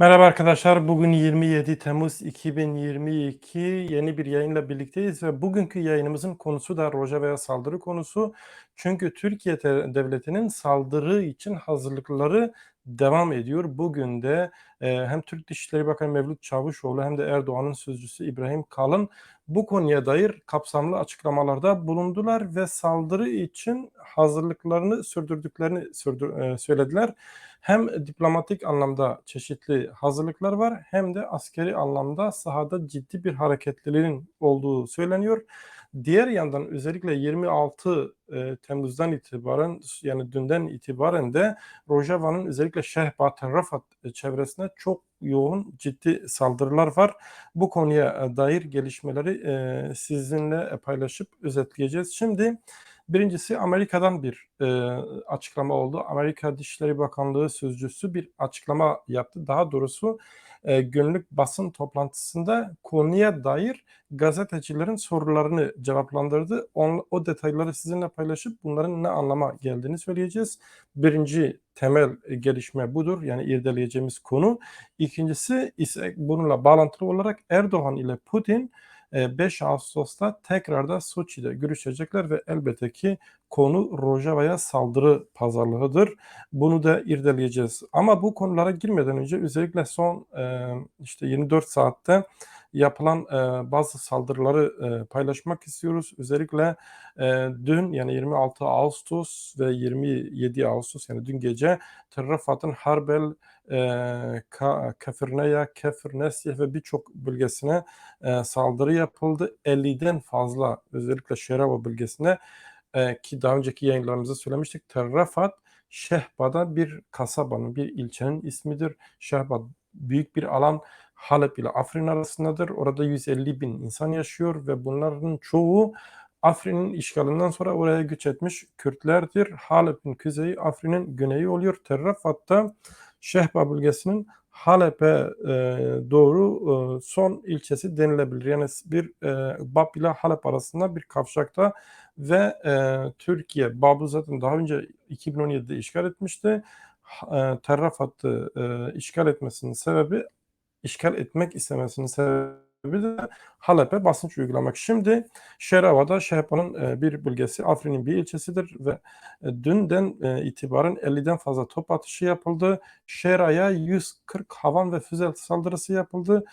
Merhaba arkadaşlar. Bugün 27 Temmuz 2022 yeni bir yayınla birlikteyiz ve bugünkü yayınımızın konusu da Rojava'ya saldırı konusu. Çünkü Türkiye devletinin saldırı için hazırlıkları devam ediyor. Bugün de e, hem Türk Dışişleri Bakanı Mevlüt Çavuşoğlu hem de Erdoğan'ın sözcüsü İbrahim Kalın bu konuya dair kapsamlı açıklamalarda bulundular ve saldırı için hazırlıklarını sürdürdüklerini sürdür, e, söylediler. Hem diplomatik anlamda çeşitli hazırlıklar var hem de askeri anlamda sahada ciddi bir hareketliliğin olduğu söyleniyor. Diğer yandan özellikle 26 e, Temmuz'dan itibaren yani dünden itibaren de Rojava'nın özellikle Şehbat Rafat çevresinde çok yoğun ciddi saldırılar var. Bu konuya dair gelişmeleri e, sizinle paylaşıp özetleyeceğiz. Şimdi Birincisi Amerika'dan bir e, açıklama oldu. Amerika Dışişleri Bakanlığı sözcüsü bir açıklama yaptı. Daha doğrusu e, günlük basın toplantısında konuya dair gazetecilerin sorularını cevaplandırdı. On, o detayları sizinle paylaşıp bunların ne anlama geldiğini söyleyeceğiz. Birinci temel gelişme budur. Yani irdeleyeceğimiz konu. İkincisi ise bununla bağlantılı olarak Erdoğan ile Putin 5 Ağustos'ta tekrar da Soçi'de görüşecekler ve elbette ki konu Rojava'ya saldırı pazarlığıdır. Bunu da irdeleyeceğiz. Ama bu konulara girmeden önce özellikle son işte 24 saatte yapılan e, bazı saldırıları e, paylaşmak istiyoruz. Özellikle e, dün yani 26 Ağustos ve 27 Ağustos yani dün gece Terrafat'ın Harbel, e, Ka, Kefirneya, Kefirnesye ve birçok bölgesine e, saldırı yapıldı. 50'den fazla özellikle Şerava bölgesine e, ki daha önceki yayınlarımızda söylemiştik. Terrafat Şehba'da bir kasabanın, bir ilçenin ismidir. Şehba büyük bir alan Halep ile Afrin arasındadır. Orada 150 bin insan yaşıyor ve bunların çoğu Afrin'in işgalinden sonra oraya göç etmiş Kürtlerdir. Halep'in kuzeyi Afrin'in güneyi oluyor. Terrafat'ta Şehba bölgesinin Halep'e e, doğru e, son ilçesi denilebilir. Yani bir e, Bab ile Halep arasında bir kavşakta ve e, Türkiye Bab'ı zaten daha önce 2017'de işgal etmişti. E, Terrafat'ı e, işgal etmesinin sebebi işgal etmek istemesinin sebebi de Halep'e basınç uygulamak. Şimdi Şerava'da Şehpa'nın e, bir bölgesi Afrin'in bir ilçesidir ve e, dünden e, itibaren 50'den fazla top atışı yapıldı. Şera'ya 140 havan ve füze saldırısı yapıldı.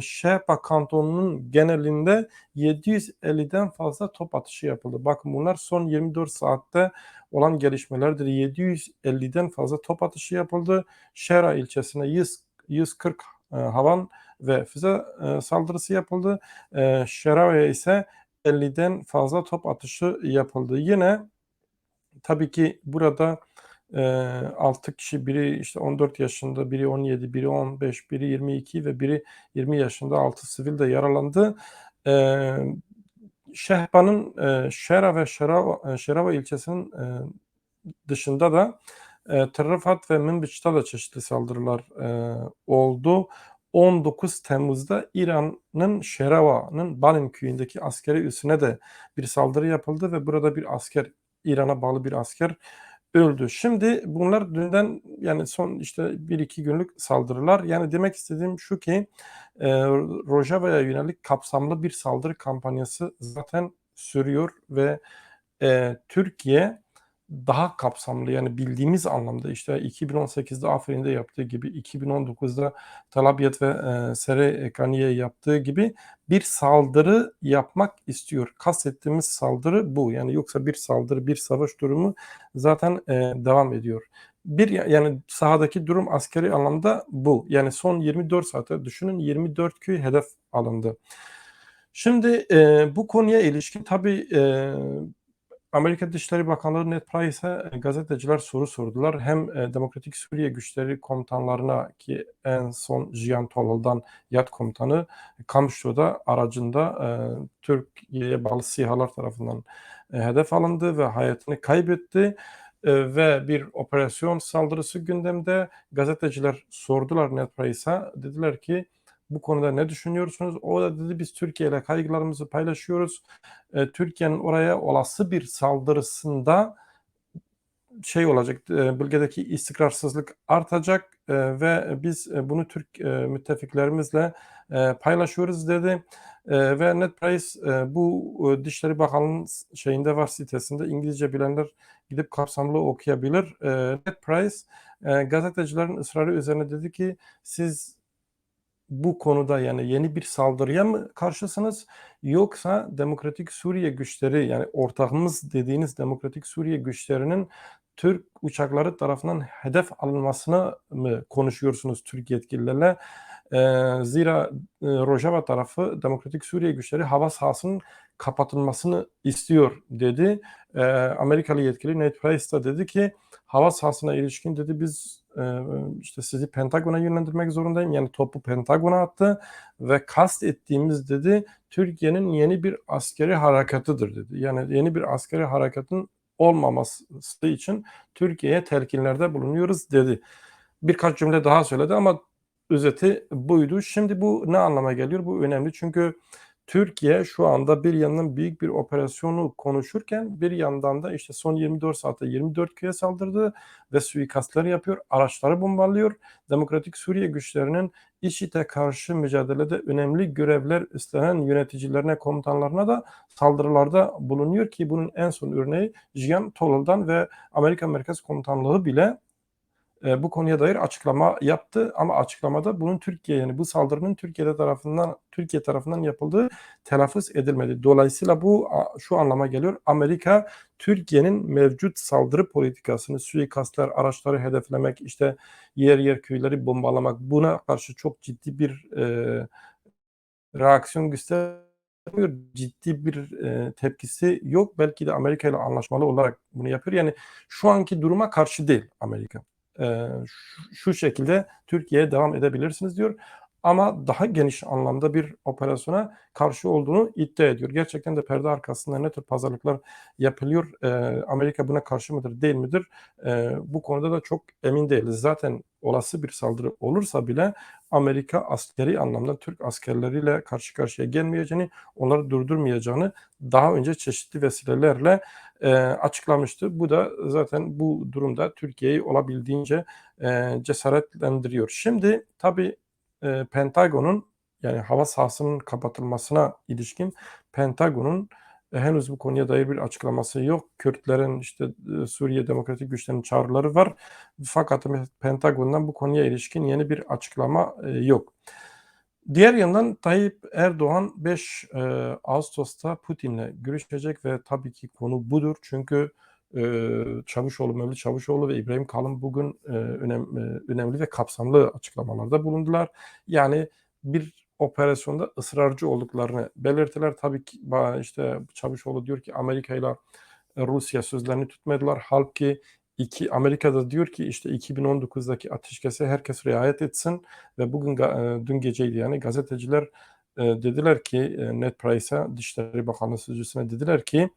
Şehpa kantonunun genelinde 750'den fazla top atışı yapıldı. Bakın bunlar son 24 saatte olan gelişmelerdir. 750'den fazla top atışı yapıldı. Şera ilçesine 100 140 e, havan ve füze e, saldırısı yapıldı. E, Şerava'ya ise 50'den fazla top atışı yapıldı. Yine tabii ki burada e, 6 kişi biri işte 14 yaşında, biri 17, biri 15, biri 22 ve biri 20 yaşında 6 sivil de yaralandı. E, Şehba'nın e, Şera ve Şerava, Şerava ilçesinin e, dışında da e, Trafat ve Münbiç'te de çeşitli saldırılar e, oldu. 19 Temmuz'da İran'ın Şerava'nın Balin köyündeki askeri üssüne de bir saldırı yapıldı ve burada bir asker, İran'a bağlı bir asker öldü. Şimdi bunlar dünden yani son işte bir iki günlük saldırılar. Yani demek istediğim şu ki e, Rojava'ya yönelik kapsamlı bir saldırı kampanyası zaten sürüyor ve e, Türkiye daha kapsamlı yani bildiğimiz anlamda işte 2018'de Afrin'de yaptığı gibi 2019'da Talabiyet ve e, Sere Kaniye yaptığı gibi bir saldırı yapmak istiyor. Kastettiğimiz saldırı bu. Yani yoksa bir saldırı, bir savaş durumu zaten e, devam ediyor. Bir yani sahadaki durum askeri anlamda bu. Yani son 24 saate düşünün 24 köy hedef alındı. Şimdi e, bu konuya ilişkin tabii e, Amerika Dışişleri Bakanlığı Ned Price'e gazeteciler soru sordular. Hem e, Demokratik Suriye Güçleri komutanlarına ki en son Jiyan Tolal'dan yat komutanı Kamşo'da aracında e, Türkiye'ye bağlı SİHA'lar tarafından e, hedef alındı ve hayatını kaybetti. E, ve bir operasyon saldırısı gündemde. Gazeteciler sordular Ned Price'a. Dediler ki bu konuda ne düşünüyorsunuz? O da dedi biz Türkiye ile kaygılarımızı paylaşıyoruz. E, Türkiye'nin oraya olası bir saldırısında şey olacak, eee, bölgedeki istikrarsızlık artacak, eee, ve biz, eee, bunu Türk, eee, müttefiklerimizle, eee, paylaşıyoruz dedi. Eee, ve Ned Price, eee, bu, ııı, Dışişleri Bakanlığı'nın şeyinde var, sitesinde. İngilizce bilenler gidip kapsamlı okuyabilir. Eee, Ned Price, eee, gazetecilerin ısrarı üzerine dedi ki, "Siz bu konuda, yani, yeni bir saldırıya mı karşısınız yoksa Demokratik Suriye güçleri, yani, ortağımız dediğiniz Demokratik Suriye güçlerinin Türk uçakları tarafından hedef alınmasını mı konuşuyorsunuz Türk yetkililerle?" Eee, zira, ııı, Rojava tarafı Demokratik Suriye güçleri hava sahasının kapatılmasını istiyor dedi. Eee, Amerikalı yetkili Ned Price da dedi ki, "Hava sahasına ilişkin" dedi, "Biz, eee, işte, sizi Pentagon'a yönlendirmek zorundayım." Yani, topu Pentagon'a attı ve kastettiğimiz dedi, Türkiye'nin yeni bir askeri harekatıdır dedi. Yani, yeni bir askeri harekatın olmaması için Türkiye'ye telkinlerde bulunuyoruz dedi. Birkaç cümle daha söyledi ama özeti buydu. Şimdi bu ne anlama geliyor? Bu önemli çünkü Türkiye şu anda bir yandan büyük bir operasyonu konuşurken bir yandan da, işte, son 24 saatte 24 köye saldırdı ve suikastlar yapıyor, araçları bombalıyor. Demokratik Suriye güçlerinin IŞİD'e karşı mücadelede önemli görevler üstlenen yöneticilerine, komutanlarına da saldırılarda bulunuyor ki bunun en son örneği Jian Tolol'dan ve Amerika Merkez Komutanlığı bile, eee, bu konuya dair açıklama yaptı ama açıklamada bunun Türkiye, yani, bu saldırının Türkiye'de tarafından Türkiye tarafından yapıldığı telaffuz edilmedi. Dolayısıyla bu şu anlama geliyor, Amerika, Türkiye'nin mevcut saldırı politikasını, suikastlar, araçları hedeflemek, işte, yer yer köyleri bombalamak, buna karşı çok ciddi bir, eee, reaksiyon göstermiyor. Ciddi bir, eee, tepkisi yok. Belki de Amerika'yla anlaşmalı olarak bunu yapıyor. Yani, şu anki duruma karşı değil Amerika. Eee, şu şekilde Türkiye'ye devam edebilirsiniz diyor ama daha geniş anlamda bir operasyona karşı olduğunu iddia ediyor. Gerçekten de perde arkasında ne tür pazarlıklar yapılıyor, eee, Amerika buna karşı mıdır, değil midir? Eee, bu konuda da çok emin değiliz. Zaten olası bir saldırı olursa bile Amerika askeri anlamda Türk askerleriyle karşı karşıya gelmeyeceğini, onları durdurmayacağını daha önce çeşitli vesilelerle, eee, açıklamıştı. Bu da zaten bu durumda Türkiye'yi olabildiğince, eee, cesaretlendiriyor. Şimdi tabii, eee, Pentagon'un, yani, hava sahasının kapatılmasına ilişkin Pentagon'un, henüz bu konuya dair bir açıklaması yok. Kürtlerin, işte, ııı, Suriye Demokratik Güçlerinin çağrıları var fakat Pentagon'dan bu konuya ilişkin yeni bir açıklama, eee, yok. Diğer yandan Tayyip Erdoğan 5, eee, Ağustos'ta Putin'le görüşecek ve tabii ki konu budur. Çünkü, Çavuşoğlu, Mevlüt Çavuşoğlu ve İbrahim Kalın bugün, önemli ve kapsamlı açıklamalarda bulundular. Yani, bir operasyonda ısrarcı olduklarını belirttiler. Tabii ki işte, Çavuşoğlu diyor ki Amerika'yla Rusya sözlerini tutmadılar. Hâlbuki iki Amerika da diyor ki, işte, 2019'daki ateşkese herkes riayet etsin ve bugün eee, dün geceydi, yani, gazeteciler, eee, dediler ki, Ned Price'a, Dışişleri Bakanlığı sözcüsüne dediler ki,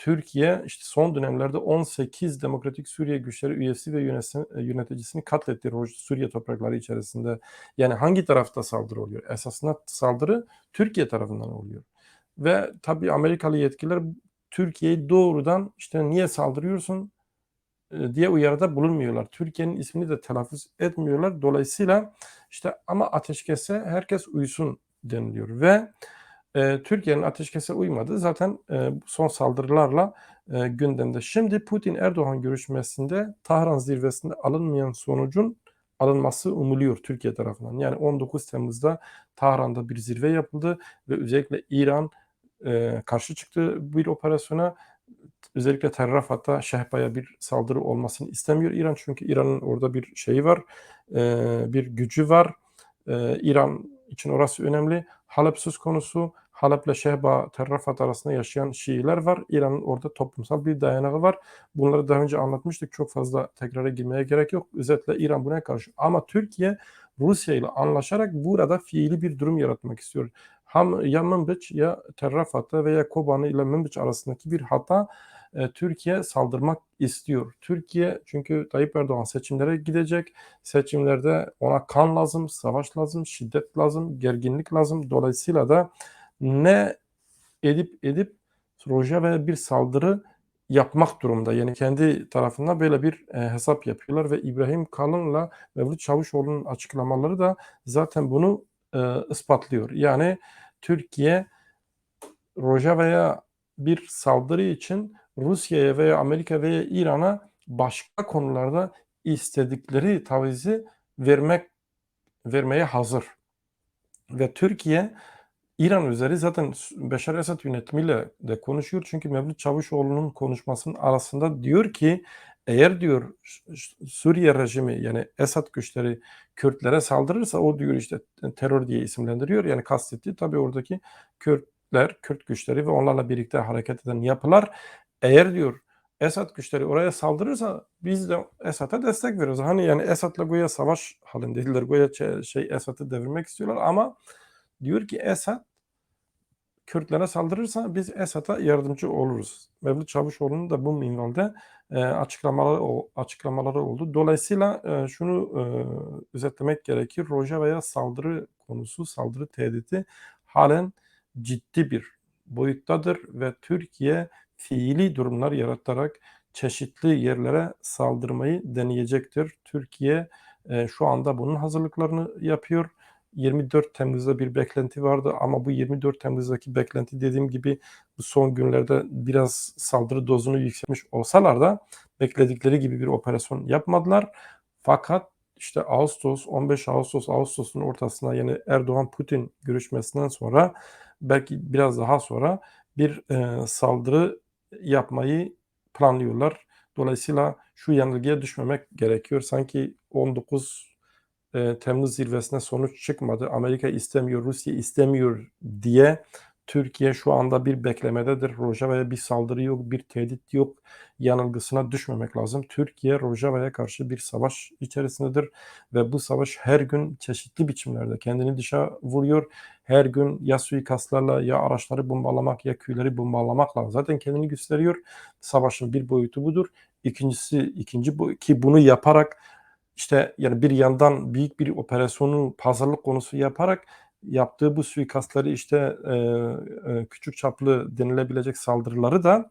Türkiye, işte, son dönemlerde 18 Demokratik Suriye Güçleri üyesi ve yönesi eee, yöneticisini katletti Suriye toprakları içerisinde. Yani, hangi tarafta saldırı oluyor? Esasında saldırı Türkiye tarafından oluyor ve tabii Amerikalı yetkililer Türkiye'yi doğrudan, işte, "Niye saldırıyorsun?" eee, diye uyarıda bulunmuyorlar. Türkiye'nin ismini de telaffuz etmiyorlar. Dolayısıyla, işte, ama ateşkese herkes uysun deniliyor ve, eee, Türkiye'nin ateşkese uymadığı zaten, eee, son saldırılarla, eee, gündemde. Şimdi Putin-Erdoğan görüşmesinde Tahran zirvesinde alınmayan sonucun alınması umuluyor Türkiye tarafından. Yani, 19 Temmuz'da Tahran'da bir zirve yapıldı ve özellikle İran, eee, karşı çıktı bir operasyona. Özellikle Tel Rafat'ta Şehba'ya bir saldırı olmasını istemiyor İran. Çünkü İran'ın orada bir şeyi var, eee, bir gücü var. Eee, İran için orası önemli. Halep söz konusu. Halep'le Şehba, Tel Rafat arasında yaşayan Şiiler var. İran'ın orada toplumsal bir dayanağı var. Bunları daha önce anlatmıştık. Çok fazla tekrara girmeye gerek yok. Özetle İran buna karşı ama Türkiye Rusya ile anlaşarak burada fiili bir durum yaratmak istiyor. Ham ya Mınbiç ya Tel Rafat'ta veya Kobani ile Mınbiç arasındaki bir hatta, eee, Türkiye saldırmak istiyor. Türkiye çünkü Tayyip Erdoğan seçimlere gidecek. Seçimlerde ona kan lazım, savaş lazım, şiddet lazım, gerginlik lazım. Dolayısıyla da ne edip edip Rojava'ya bir saldırı yapmak durumunda. Yani kendi tarafından böyle bir e, hesap yapıyorlar ve İbrahim Kalın'la Mevlüt Çavuşoğlu'nun açıklamaları da zaten bunu e, ispatlıyor. Yani Türkiye Rojava'ya bir saldırı için Rusya'ya veya Amerika veya İran'a başka konularda istedikleri tavizi vermek vermeye hazır. Ve Türkiye İran üzeri zaten Beşar Esad yönetimiyle de konuşuyor. Çünkü Mevlüt Çavuşoğlu'nun konuşmasının arasında diyor ki eğer diyor Suriye rejimi yani Esad güçleri Kürtlere saldırırsa o diyor işte terör diye isimlendiriyor. Yani kastettiği tabii oradaki Kürtler, Kürt güçleri ve onlarla birlikte hareket eden yapılar eğer diyor Esad güçleri oraya saldırırsa biz de Esad'a destek veriyoruz. Hani yani Esad'la Goya savaş halindeydiler. Goya şey Esad'ı devirmek istiyorlar ama diyor ki Esad Kürtlere saldırırsa biz Esad'a yardımcı oluruz. Mevlüt Çavuşoğlu'nun da bu minvalde e, açıklamaları açıklamaları oldu. Dolayısıyla e, şunu e, özetlemek gerekir. Rojava'ya saldırı konusu, saldırı tehdidi halen ciddi bir boyuttadır ve Türkiye fiili durumlar yaratarak çeşitli yerlere saldırmayı deneyecektir. Türkiye e, şu anda bunun hazırlıklarını yapıyor. 24 Temmuz'da bir beklenti vardı ama bu 24 Temmuz'daki beklenti dediğim gibi bu son günlerde biraz saldırı dozunu yükselmiş olsalar da bekledikleri gibi bir operasyon yapmadılar. Fakat işte Ağustos, 15 Ağustos, Ağustos'un ortasında yani Erdoğan-Putin görüşmesinden sonra belki biraz daha sonra bir e, saldırı yapmayı planlıyorlar. Dolayısıyla şu yanılgıya düşmemek gerekiyor. Sanki 19 e, Temmuz zirvesine sonuç çıkmadı. Amerika istemiyor, Rusya istemiyor diye Türkiye şu anda bir beklemededir. Rojava'ya bir saldırı yok, bir tehdit yok. Yanılgısına düşmemek lazım. Türkiye Rojava'ya karşı bir savaş içerisindedir ve bu savaş her gün çeşitli biçimlerde kendini dışa vuruyor. Her gün ya suikastlarla ya araçları bombalamak ya köyleri bombalamakla zaten kendini gösteriyor. Savaşın bir boyutu budur. İkincisi ikinci bu ki bunu yaparak işte yani bir yandan büyük bir operasyonu pazarlık konusu yaparak yaptığı bu suikastları işte e, e, küçük çaplı denilebilecek saldırıları da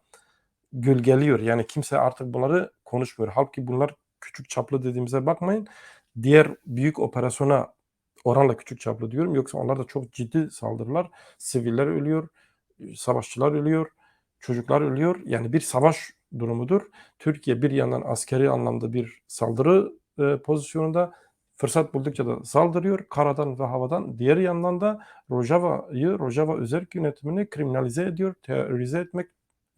gölgeliyor. Yani kimse artık bunları konuşmuyor. Halbuki bunlar küçük çaplı dediğimize bakmayın. Diğer büyük operasyona oranla küçük çaplı diyorum. Yoksa onlar da çok ciddi saldırılar. Siviller ölüyor, savaşçılar ölüyor, çocuklar ölüyor. Yani bir savaş durumudur. Türkiye bir yandan askeri anlamda bir saldırı e, pozisyonunda fırsat buldukça da saldırıyor karadan ve havadan. Diğer yandan da Rojava'yı, Rojava özerk yönetimini kriminalize ediyor, terörize etmek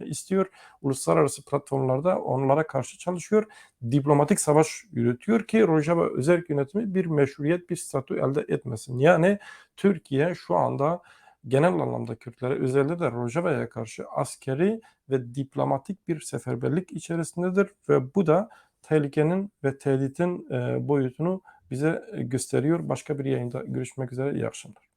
istiyor. Uluslararası platformlarda onlara karşı çalışıyor. Diplomatik savaş yürütüyor ki Rojava özerk yönetimi bir meşruiyet, bir statü elde etmesin. Yani Türkiye şu anda genel anlamda Kürtlere özellikle de Rojava'ya karşı askeri ve diplomatik bir seferberlik içerisindedir ve bu da tehlikenin ve tehditin boyutunu bize gösteriyor. Başka bir yayında görüşmek üzere. İyi akşamlar.